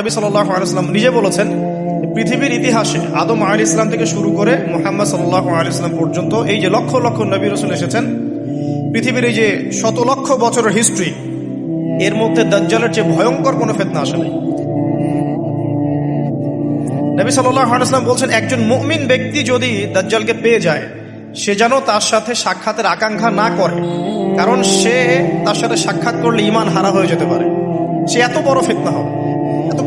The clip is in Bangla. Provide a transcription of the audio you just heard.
নবী সাল্লাহ নিজে বলেছেন, পৃথিবীর ইতিহাসে আদম আল ইসলাম থেকে শুরু করে মোহাম্মদ সাল্লাহ আল ইসলাম পর্যন্ত এই যে লক্ষ লক্ষ নবী রসুল এসেছেন, পৃথিবীর এই যে শত লক্ষ বছরের হিস্ট্রি এর মধ্যে দাজ্জালের চেয়ে ভয়ঙ্কর কোনো ফেতনা আসে নাই। নবী আলাইসলাম বলছেন, একজন মুমিন ব্যক্তি যদি দাজ্জালকে পেয়ে যায়, সে যেন তার সাথে সাক্ষাতের আকাঙ্ক্ষা না করে, কারণ সে তার সাথে সাক্ষাৎ করলে ইমান হারা হয়ে যেতে পারে। সে এত বড় ফিতনা হবে।